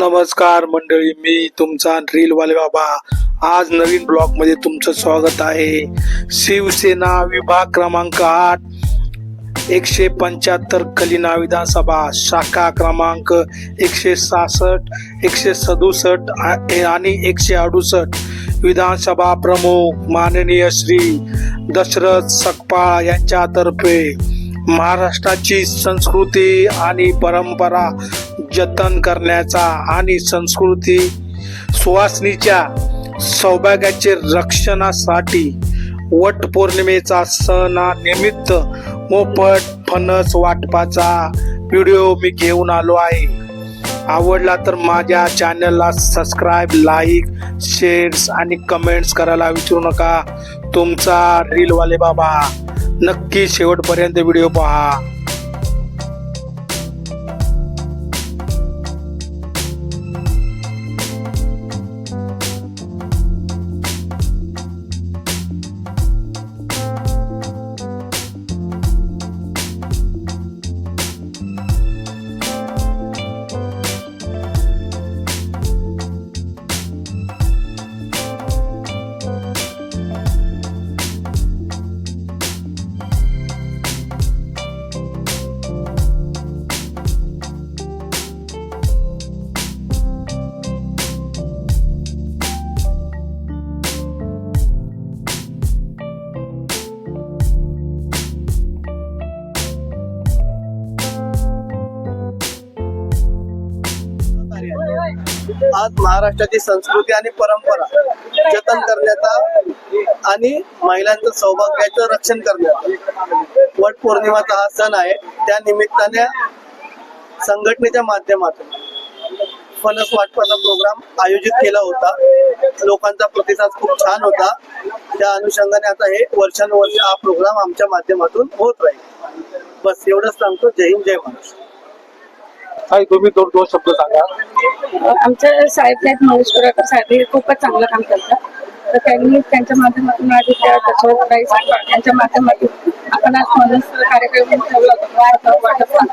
नमस्कार मंडळी मी तुमचा रीलवाले बाबा. आज नवीन ब्लॉगमध्ये तुमचं स्वागत आहे. शिवसेना विभाग क्रमांक आठ एकशे पंच्याहत्तर कलिना विधानसभा शाखा क्रमांक एकशे सहासष्ट एकशे सदुसष्ट आणि एकशे अडुसष्ट. विधानसभा प्रमुख माननीय श्री दशरथ सकपाळ यांच्यातर्फे महाराष्ट्राची संस्कृती आणि परंपरा जतन करण्याचा आणि संस्कृती सुवासनीच्या सौभाग्याचे रक्षणासाठी वट पौर्णिमेचा सणानिमित्त मोफत फणस वाटपाचा व्हिडिओ मी घेऊन आलो आहे. आवडला तर माझ्या चॅनलला सबस्क्राईब लाईक शेअर्स आणि कमेंट्स करायला विसरू नका. तुमचा रीलवाले बाबा नक्की शेवटपर्यंत व्हिडिओ पहा. आज महाराष्ट्राची संस्कृती आणि परंपरा. जतन करण्याचा आणि महिलांचं सौभाग्याचं रक्षण करण्याचा वट पौर्णिमाचा हा सण आहे. त्या निमित्ताने संघटनेच्या माध्यमातून फणस वाटपाचा प्रोग्राम आयोजित केला होता. लोकांचा प्रतिसाद खूप छान होता. त्या अनुषंगाने आता हे वर्षानुवर्ष हा प्रोग्राम आमच्या माध्यमातून होत राहील. बस एवढंच सांगतो. जय हिंद जय महाराष्ट्र. ताई तुम्ही दोन दोन शब्द सांगा. आमच्या साहेब आहेत महेश कोराकर साहेब हे खूपच चांगलं काम करतात. तर त्यांनी त्यांच्या माध्यमातून आज त्या दशरथबाई साहेब यांच्या माध्यमातून आपण आज मनस कार्यक्रम ठेवला होता.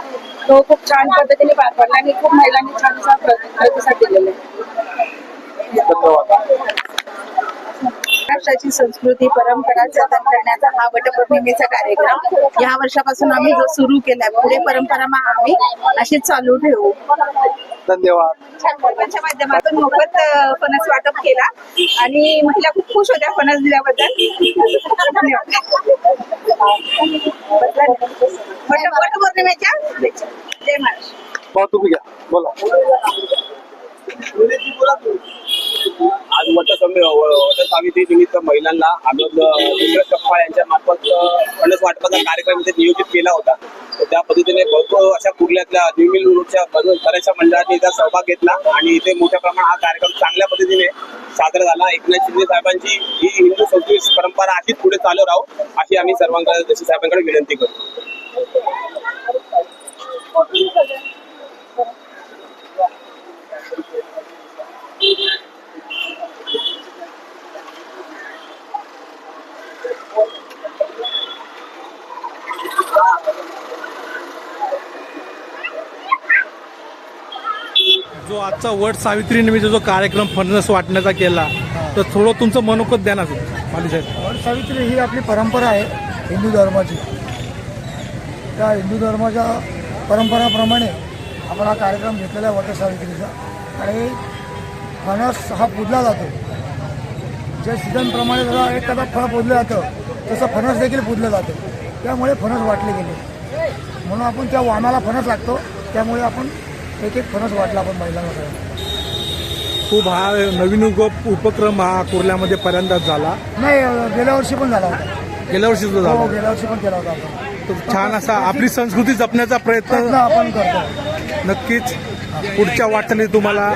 तो खूप छान पद्धतीने पार पडला आणि खूप महिलांनी छान असा प्रति- प्रतिसाद दिलेला आहे धन्यवाद. महाराष्ट्राची संस्कृती परंपरा जतन करण्याचा हा वटपौर्णिमेचा कार्यक्रम. या वर्षापासून आम्ही जो सुरू केलाय पुढे परंपरा मग आम्ही अशी चालू ठेवू. धन्यवाद. माध्यमातून मोफत फणस वाटप केला. आणि महिला खूप खुश होत्या फणस दिल्याबद्दल. धन्यवाद. वट वटपौर्णिमेच्या शुभेच्छा. जय महाराष्ट्र. भाऊ तुम्ही घ्या. बोला. आज वटसंमे वटसावित्री निमित्त महिलांना आनंद दुसऱ्या कप्पा यांच्या मार्फत फणस वाटपाचा कार्यक्रम इथे नियोजित केला होता. तर त्या पद्धतीने भरपूर अशा कुर्ल्यातल्या न्यूमिल रोडच्या बऱ्याचशा मंडळांनी इथं सहभाग घेतला आणि इथे मोठ्या प्रमाणात हा कार्यक्रम चांगल्या पद्धतीने साजरा झाला. एकनाथ शिंदे साहेबांची ही हिंदू संस्कृती परंपरा अशीच पुढे चालू राहू अशी आम्ही सर्वांकडे जशी साहेबांकडे विनंती करतो. जो आजचा वट सावित्री निमित्त जो कार्यक्रम फणस वाटण्याचा केला तर थोडं तुमचं मनोगत द्या ना माली साहेब वट सावित्री ही आपली परंपरा आहे हिंदू धर्माची. त्या हिंदू धर्माच्या परंपराप्रमाणे आपण हा कार्यक्रम घेतलेला आहे वट सावित्रीचा. आणि फणस हा पुजला जातो. ज्या सीझनप्रमाणे जसा एखादा फळ पूजलं जातं तसं फणस देखील पुजलं जातं. त्यामुळे फणस वाटले गेले. म्हणून आपण त्या वाणाला फणस लागतो. त्यामुळे आपण एक एक फणस वाटला आपण महिलांना सगळ्यांना. खूप हा नवीन उप उपक्रम हा कुर्ल्यामध्ये पहिल्यांदाच झाला. नाही अं, गेल्या वर्षी पण झाला होता. गेल्या वर्षी जो हो झाला. गेल्या वर्षी पण केला होता आपण. तर छान असा आपली संस्कृती जपण्याचा प्रयत्न प्रयत्न आपण करतो. नक्कीच. पुढच्या वाटचाली तुम्हाला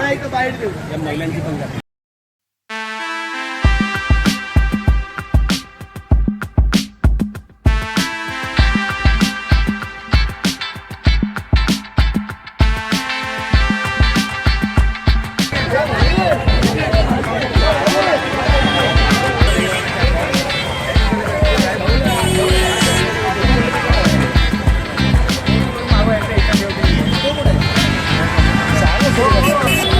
Whoa.